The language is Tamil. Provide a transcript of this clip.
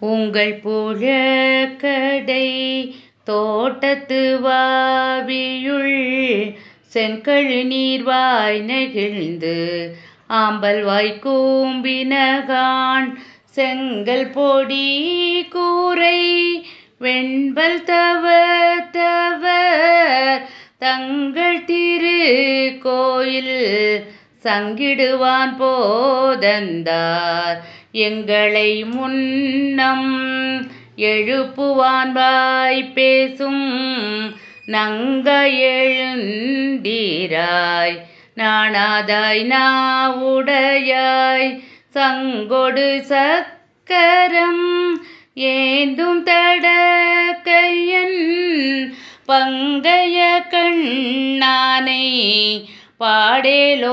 உங்கள் புழக்கடை தோட்டத்து வாவியுள் செங்கழு நீர்வாய் நெகிழ்ந்து ஆம்பல் வாய்க்கூம்பினகான் செங்கல் பொடி கூரை வெண்பல் தவ தவ தங்கள் திரு கோயில் சங்கிடுவான் போதந்தார். எங்களை முன்னம் எழுப்புவான் வாய் பேசும் நங்கை எழுந்தீராய். நாணாதாய் நாவுடையாய் சங்கொடு சக்கரம் ஏந்தும் தடக்கையன் பங்கைய கண்ணானை പാടേലോരെമ്പവ